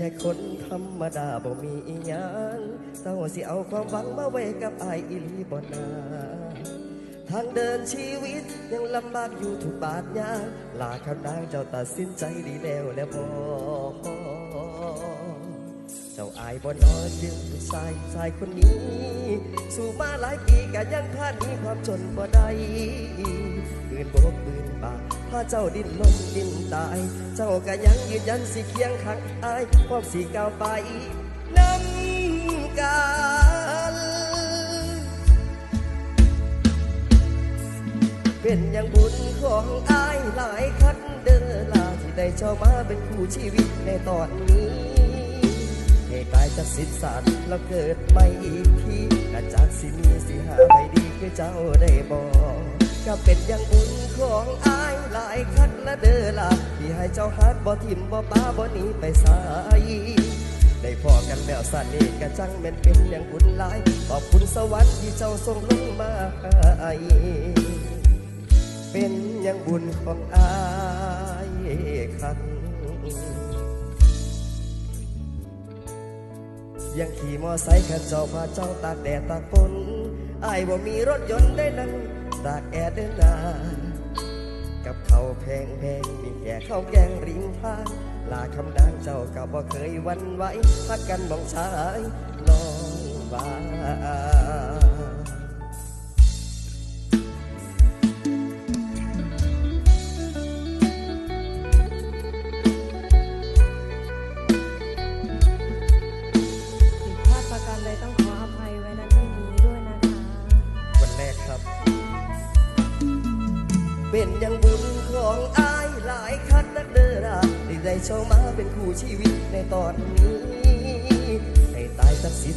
ค่คนธรรมดาบ่มีอีหยังเจ้าสิเอาความหวังมาไว้กับอายอีหลีบ่นาทางเดินชีวิตยังลำบากอยู่ทุกบาทยางลาคำนางเจ้าตัดสินใจดีแล้วแล้วบ่เจ้าอายบ่นอจึงผู้ชายชายคนนี้ สู่มาหลายปีก็ยังผ่านมีความจนบ่ได้ปืนโบกปืนบา พาเจ้าดิ้นลมดิ้นตาย เจ้าก็ยังยืนยันสิเคียงข้างอายความสีก้าวไปน้ำกันเป็นอย่างบุญของอายหลายคันเดินลาที่ได้เจ้ามาเป็นคู่ชีวิตในตอนนี้ให้กลายจากสิทธิสารแล้วเกิดใหม่อีกทีและจากสิมีสิหาไปดีคือเจ้าได้บอก ก็เป็นอย่างบุญของอายหลายคันและเดินลาที่ให้เจ้าฮักบ่ทิมบ่ป้าบ่หนีไปสายได้พอกันแล้วสันนี่กะจังแม่นเป็นอย่างบุญหลายขอบคุณสวรรค์ที่เจ้าส่งลงมาให้เป็นอย่างบุญของอายคันยังขี่มอไซค์ขันเจ้าพาเจ้าตากแดดตากฝนอายบ่มีรถยนต์ได้นั่ง ตากแอดเดินนากับเขาแพงแพงมีแก่ข้าวแกงริมทางลาคำดังเจ้าก็บ่เคยวันไหวพักกันมองชายน้องว่าผิดพลาดประการใดต้องขออภัยไว้ณที่นี้ด้วยนะคะ วันแรกครับ เป็นยังบุญของอายหลายคันนักเดราได้ได้เช่ามาเป็นคู่ชีวิตในตอนนี้ ให้ตายสักสิ